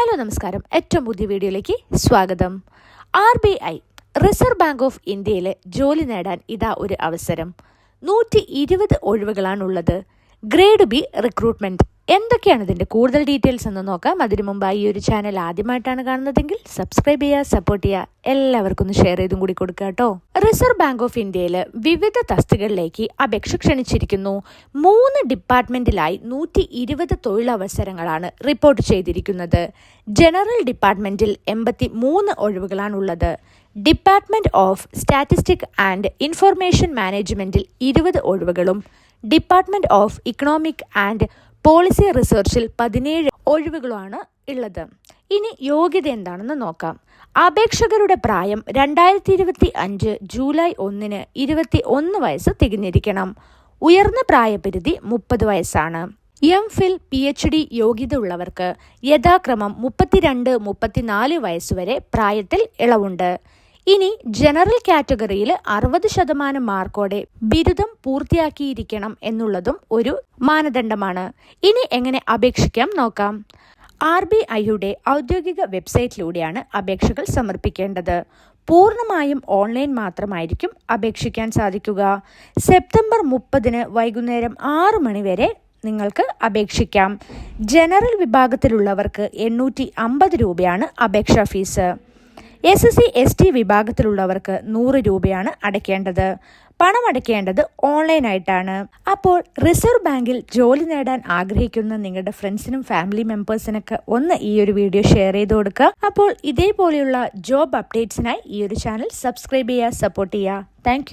Hello നമസ്കാരം. ഏറ്റവും പുതിയ വീഡിയോയിലേക്ക് സ്വാഗതം. R B I reserve bank of ഇന്ത്യയിലെ ജോലി നേടാൻ ഇതാ ഒരു അവസരം. നൂറ്റി ഇരുപത് ഒഴിവുകളാണുള്ളത്. Grade B recruitment. എന്തൊക്കെയാണ് ഇതിന്റെ കൂടുതൽ ഡീറ്റെയിൽസ് എന്ന് നോക്കാം. അതിനു മുമ്പായി ഈ ഒരു ചാനൽ ആദ്യമായിട്ടാണ് കാണുന്നതെങ്കിൽ സബ്സ്ക്രൈബ് ചെയ്യുക സപ്പോർട്ട് ചെയ്യുക. എല്ലാവർക്കും ഒന്ന് ഷെയർ ചെയ്തും കൂടി കൊടുക്കുക കേട്ടോ. റിസർവ് ബാങ്ക് ഓഫ് ഇന്ത്യയിൽ വിവിധ തസ്തികളിലേക്ക് അപേക്ഷ ക്ഷണിച്ചിരിക്കുന്നു. മൂന്ന് ഡിപ്പാർട്ട്മെന്റിലായി നൂറ്റി ഇരുപത് തൊഴിലവസരങ്ങളാണ് റിപ്പോർട്ട് ചെയ്തിരിക്കുന്നത്. ജനറൽ ഡിപ്പാർട്ട്മെന്റിൽ എൺപത്തി മൂന്ന് ഒഴിവുകളാണുള്ളത് department of statistic and information മാനേജ്മെന്റിൽ ഇരുപത് ഒഴിവുകളും. Department of economic and policy റിസർച്ചിൽ പതിനേഴ് ഒഴിവുകളുമാണ് ഉള്ളത്. ഇനി യോഗ്യത എന്താണെന്ന് നോക്കാം. അപേക്ഷകരുടെ പ്രായം രണ്ടായിരത്തി ഇരുപത്തി അഞ്ച് ജൂലൈ ഒന്നിന് ഇരുപത്തി ഒന്ന് വയസ്സ് തികഞ്ഞിരിക്കണം. ഉയർന്ന പ്രായപരിധി മുപ്പത് വയസ്സാണ്. M Phil P H D യോഗ്യത ഉള്ളവർക്ക് യഥാക്രമം മുപ്പത്തിരണ്ട് മുപ്പത്തിനാല് വയസ്സുവരെ പ്രായത്തിൽ ഇളവുണ്ട്. ഇനി ജനറൽ കാറ്റഗറിയിൽ അറുപത് ശതമാനം മാർക്കോടെ ബിരുദം പൂർത്തിയാക്കിയിരിക്കണം എന്നുള്ളതും ഒരു മാനദണ്ഡമാണ്. ഇനി എങ്ങനെ അപേക്ഷിക്കാം നോക്കാം. ആർ ബി ഐയുടെ ഔദ്യോഗിക വെബ്സൈറ്റിലൂടെയാണ് അപേക്ഷകൾ സമർപ്പിക്കേണ്ടത്. പൂർണമായും ഓൺലൈൻ മാത്രമായിരിക്കും അപേക്ഷിക്കാൻ സാധിക്കുക. സെപ്റ്റംബർ മുപ്പതിന് വൈകുന്നേരം ആറ് മണി വരെ നിങ്ങൾക്ക് അപേക്ഷിക്കാം. ജനറൽ വിഭാഗത്തിലുള്ളവർക്ക് എണ്ണൂറ്റി അമ്പത് രൂപയാണ് അപേക്ഷാ fees. S S C S T വിഭാഗത്തിലുള്ളവർക്ക് നൂറ് രൂപയാണ് അടയ്ക്കേണ്ടത്. പണം അടയ്ക്കേണ്ടത് ഓൺലൈനായിട്ടാണ്. അപ്പോൾ റിസർവ് ബാങ്കിൽ ജോലി നേടാൻ ആഗ്രഹിക്കുന്ന നിങ്ങളുടെ ഫ്രണ്ട്സിനും ഫാമിലി മെമ്പേഴ്സിനൊക്കെ ഒന്ന് ഈ ഒരു വീഡിയോ ഷെയർ ചെയ്ത് കൊടുക്കുക. അപ്പോൾ ഇതേപോലെയുള്ള ജോബ് അപ്ഡേറ്റ്സിനായി ഈ ഒരു ചാനൽ സബ്സ്ക്രൈബ് ചെയ്യുക സപ്പോർട്ട് ചെയ്യുക. താങ്ക്